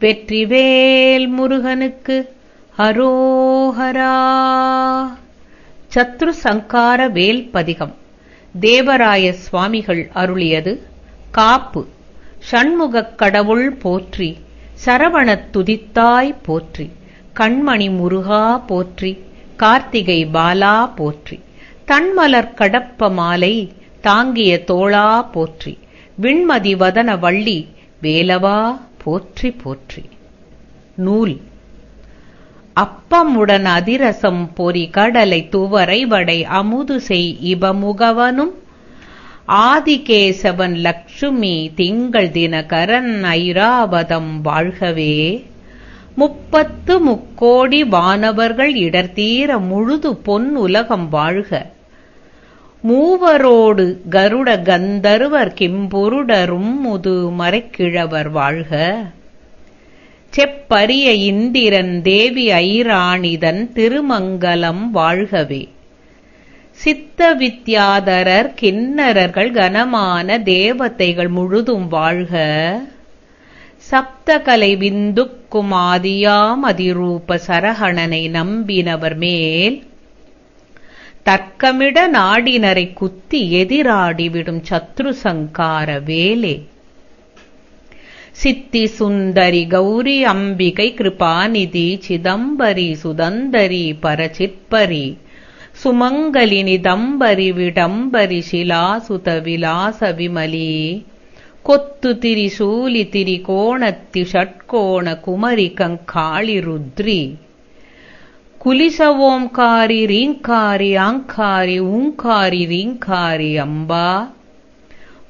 வெற்றிவேல் முருகனுக்கு அரோஹரா. சத்ரு சங்கார வேல் பதிகம். தேவராய சுவாமிகள் அருளியது காப்பு. ஷண்முகக் கடவுள் போற்றி சரவணத் துதித்தாய் போற்றி கண்மணி முருகா போற்றி கார்த்திகை பாலா போற்றி தன்மலர் கடப்ப மாலை தாங்கிய தோளா போற்றி விண்மதி வதன வள்ளி வேலவா. போற்றி போற்றி. நூல். அப்பமுடன் அதிரசம் பொறி கடலை துவரை வடை அமுது செய் இபமுகவனும். ஆதிகேசவன் லக்ஷ்மி திங்கள் தினகரன் ஐராவதம் வாழ்கவே. முப்பத்து முக்கோடி வானவர்கள் இடர்தீர முழுது பொன் உலகம் வாழ்க. மூவரோடு கருட கந்தர்வர் கிம்புருடரும் முது மறைக்கிழவர் வாழ்க. செப்பரிய இந்திரன் தேவி ஐராணிதன் திருமங்கலம் வாழ்கவே. சித்த வித்யாதரர் கிண்ணரர்கள் கனமான தேவதைகள் முழுதும் வாழ்க. சப்தகலை விந்துக்குமாதியாம் அதிரூப சரகணனை நம்பினவர் மேல் தர்க்கமிட நாடினரை குத்தி எதிராடிவிடும் சத்ரு சங்கார வேலே. சித்தி சுந்தரி கௌரி அம்பிகை கிருபாநிதி சிதம்பரி சுதந்தரி பரச்சிற்பரி சுமங்கலினி தம்பரி விடம்பரி சிலாசுத விலாச விமலி. கொத்து திரி சூலி திரி கோணத்தி ஷட்கோண குமரி கங்காளி ருத்ரி. குலிச ரீங்காரி ஆங்காரி ஊங்காரி ரீங்காரி அம்பா.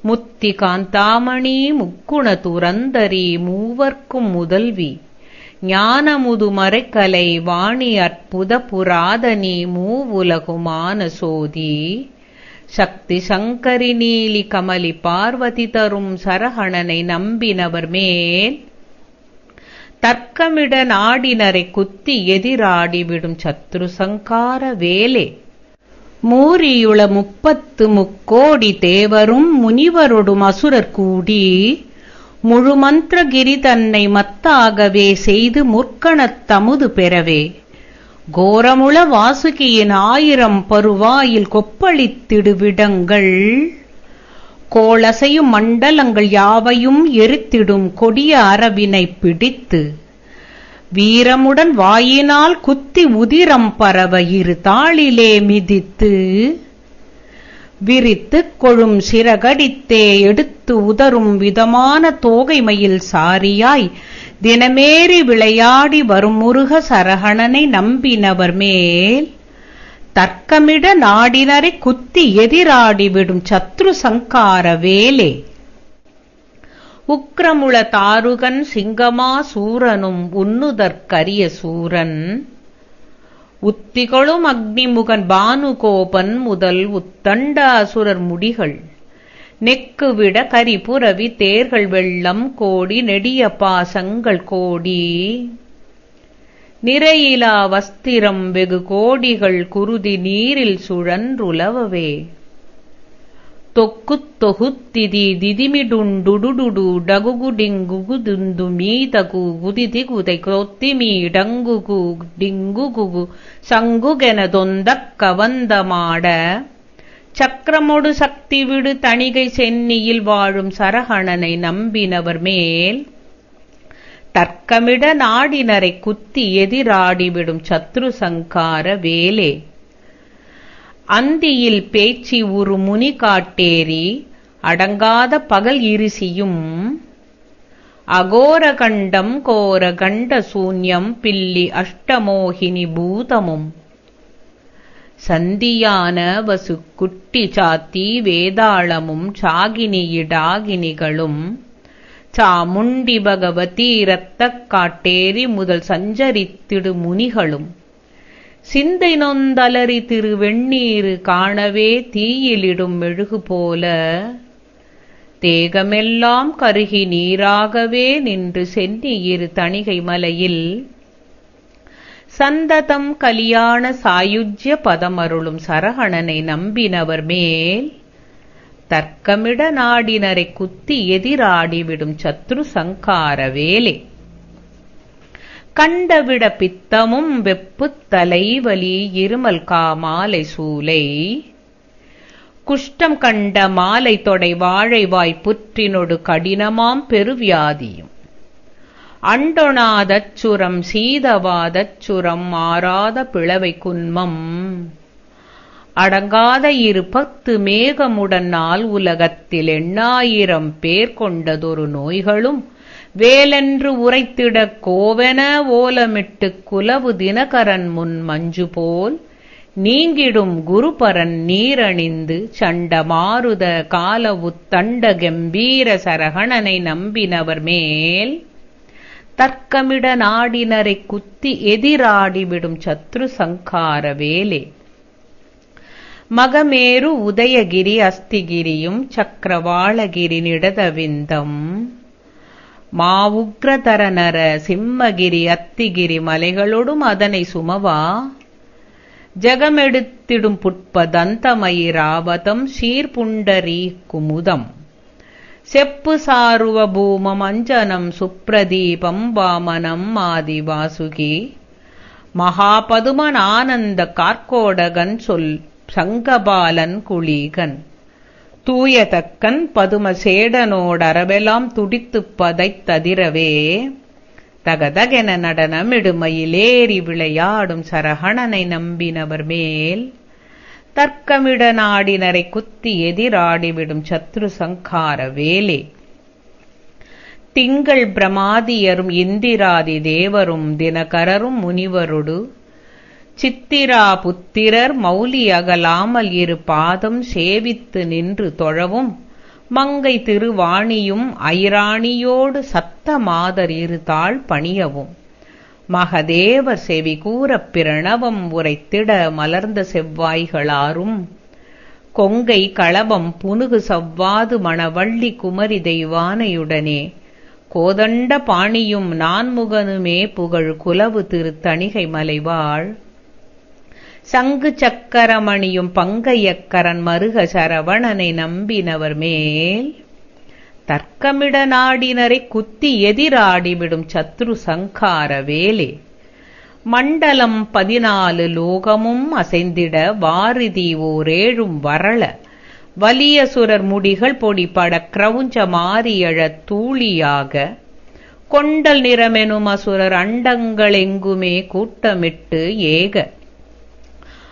முத்தி காந்தாமணி முக்குண துரந்தரி மூவர்க்கும் முதல்வி. ஞானமுது மறைக்கலை வாணி அற்புத புராதனி மூவுலகுமான சோதி சக்தி சங்கரி நீலி கமலி பார்வதி தரும் சரகணனை நம்பினவர் மேல் தர்க்கமிட நாடினரை குத்தி எதிராடிவிடும் சத்ரு சங்கார வேலே. மூரியுள முப்பத்து முக்கோடி தேவரும் முனிவரொடும் அசுரர் கூடி முழுமந்திரகிரி தன்னை மத்தாகவே செய்து முற்கணத் தமுது பெறவே. கோரமுள வாசுகியின் ஆயிரம் பருவாயில் கொப்பளித்திடுவிடங்கள் கோளசையும் மண்டலங்கள் யாவையும் எரித்திடும் கொடிய அரவினை பிடித்து வீரமுடன் வாயினால் குத்தி உதிரம் பரவ இரு தாளிலே மிதித்து விரித்துக் கொழும் சிறகடித்தே எடுத்து உதரும் விதமான தோகைமையில் சாரியாய் தினமேறி விளையாடி வரும் முருக சரகணனை நம்பினவர் மேல் தர்க்கமிட நாடினரை குத்தி எதிராடிவிடும் சத்ரு சங்கார வேலே. உக்ரமுள தாருகன் சிங்கமா சூரனும் உன்னுதற்கரிய சூரன். உத்திகளும் அக்னிமுகன் பானுகோபன் முதல் உத்தண்ட அசுரர் முடிகள். நெக்குவிட கரிபுரவி தேர்கள் வெள்ளம் கோடி நெடிய பாசங்கள் கோடி. நிறையிலா வஸ்திரம் வெகு கோடிகள் குருதி நீரில் சுழன்றுலவவே. தொக்குத் தொகுத்திதி திதிமிடுண்டுடுடு டகுகுடிங்குகுதுந்து மீதகு குதிதிகுதை கொத்திமீ டங்குகு சங்குகென தொந்தக் கவந்தமாட சக்கரமொடு சக்தி விடு தணிகை சென்னியில் வாழும் சரகணனை நம்பினவர் மேல் தர்க்கமிட நாடினரை குத்தி எதிராடிவிடும் சத்ரு சங்கார வேலே. அந்தியில் பேச்சி ஒரு முனி காட்டேரி அடங்காத பகல் இருசியும் அகோரகண்டம் கோரகண்ட சூன்யம் பில்லி அஷ்டமோகினி பூதமும். சந்தியான வசு குட்டி சாத்தி வேதாளமும் சாகினியிடாகினிகளும் சாமுண்டி பகவதி இரத்தக் காட்டேரி முதல் சஞ்சரித்திடு முனிகளும். சிந்தை நொந்தலறி திரு வெண்ணீரு காணவே தீயிலிடும் மெழுகு போல. தேகமெல்லாம் கருகி நீராகவே நின்று சென்னியிரு தணிகை மலையில். சந்ததம் கலியாண சாயுஜ்ய பதமருளும் சரகணனை நம்பினவர் மேல். தர்க்கமிட நாடினரை குத்தி எதிராடிவிடும் சத்ரு சங்கார வேலே. கண்டவிட பித்தமும் வெப்புத் தலைவலி இருமல் காமாலை சூலை. குஷ்டம் கண்ட மாலை தொடை வாழைவாய் புற்றினொடு கடினமாம் பெருவியாதியும். அண்டொணாதச்சுரம் சீதவாதச்சுரம் மாறாத பிளவை குன்மம். அடங்காத இரு பத்து மேகமுடன் நாள் உலகத்தில் எண்ணாயிரம் பேர் கொண்டதொரு நோய்களும் வேலென்று உரைத்திடக் கோவென ஓலமிட்டுக் குலவு தினகரன் முன் மஞ்சு போல் நீங்கிடும் குருபரன் நீரணிந்து சண்டமாருத காலவு காலவுத்தண்ட கம்பீர சரகணனை நம்பினவர் மேல் தர்க்கமிட நாடினரைக் குத்தி எதிராடிவிடும் சத்ரு சங்கார வேலே. மகமேரு உதயகிரி அஸ்திகிரியும் சக்கரவாளகிரி நிடதவிந்தம். மாவுக்ரதரநர சிம்மகிரி அத்திகிரி மலைகளொடும் அதனை சுமவா. ஜகமெடுத்திடும் புட்பதந்தமயிராவதம் சீர்புண்டரீ குமுதம் செப்பு சாருவ பூமம் அஞ்சனம் சுப்ரதீபம் வாமனம் மாதி வாசுகி மகாபதுமன் ஆனந்த கார்கோடகன் சொல் சங்கபாலன் குளீகன் தூயதக்கன் பதுமசேடனோடரவெல்லாம் துடித்துப் பதைத்ததிரவே தகதகென நடனமிடுமையிலேறி விளையாடும் சரகணனை நம்பினவர் மேல். தர்க்கமிட நாடினரை குத்தி எதிராடிவிடும் சத்ரு சங்கார வேலே. திங்கள் பிரமாதியரும் இந்திராதி தேவரும் தினகரரும் முனிவருடு சித்திரா புத்திரர் மௌலி அகலாமல் இரு பாதம் சேவித்து நின்று தொழவும் மங்கை திருவாணியும் ஐராணியோடு சத்த மாதர் இருதாள் பணியவும். மகதேவ செவி கூறப் பிரணவம் உரைத்திட மலர்ந்த செவ்வாய்களாரும் கொங்கை களபம் புனுகு சவ்வாது மணவள்ளி குமரி தெய்வானையுடனே கோதண்ட பாணியும் நான்முகனுமே புகழ் குலவு திருத்தணிகை மலைவாழ். சங்கு சக்கரமணியும் பங்கையக்கரன் மருக சரவணனை நம்பினவர் மேல். தர்க்கமிட நாடினரை குத்தி எதிராடிவிடும் சத்ரு சங்கார வேலே. மண்டலம் பதினாலு லோகமும் அசைந்திட வாரிதி ஓரேழும் வரள. வலியசுரர் முடிகள் பொடிபட கிரவுஞ்ச மாரியழத் தூளியாக. கொண்டல் நிறமெனும் அசுரர் அண்டங்களெங்குமே கூட்டமிட்டு ஏக.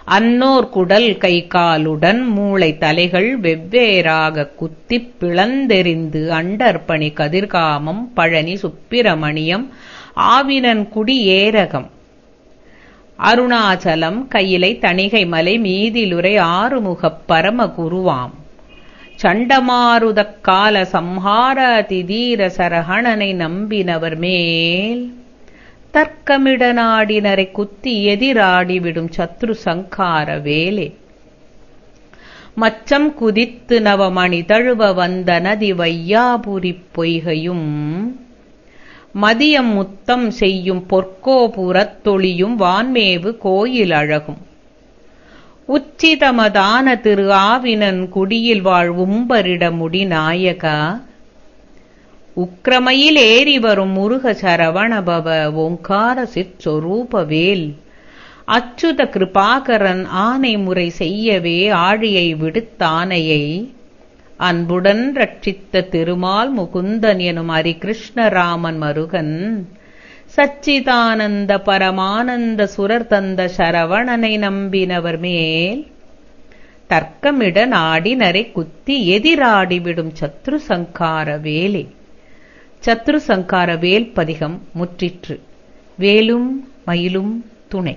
அன்னோர் குடல் கை காலுடன் மூளை தலைகள் வெவ்வேறாக குத்திப் பிளந்தெறிந்து அண்டர்பணி கதிர்காமம் பழனி சுப்பிரமணியம் ஆவினன் குடி ஏரகம். அருணாச்சலம் கையிலை தணிகை மலை மீதிலுரை ஆறுமுகப் பரம குருவாம் சண்டமாருதக்கால சம்ஹார திதீர சரகணனை நம்பினவர் மேல் தர்க்கமிட நாடினரை குத்தி எதிராடிவிடும் சத்ரு சங்கார வேலே. மச்சம் குதித்து நவமணி தழுவ வந்த நதி வையாபுரிப் பொய்கையும் மதியம் முத்தம் செய்யும் பொற்கோபுரத்தொழியும் வான்மேவு கோயில் அழகும். உச்சிதமதான திரு ஆவினன் குடியில் வாழ் உம்பரிட முடி நாயகா உக்கிரமையில் ஏறி வரும் முருக சரவணபவ ஓங்கார சிற்சொரூப வேல் அச்சுத கிருபாகரன் ஆனை முறை செய்யவே ஆழியை விடுத்தானையை அன்புடன் ரட்சித்த திருமால் முகுந்தன் எனும் ஹரிகிருஷ்ணராமன் மருகன் சச்சிதானந்த பரமானந்த சுரர் தந்த சரவணனை நம்பினவர் மேல் தர்க்கமிட நாடினரை குத்தி எதிராடிவிடும் சத்ரு சங்கார வேலே சத்ரு சங்கார வேல் பதிகம் முற்றிற்று. வேலும் மயிலும் துணை.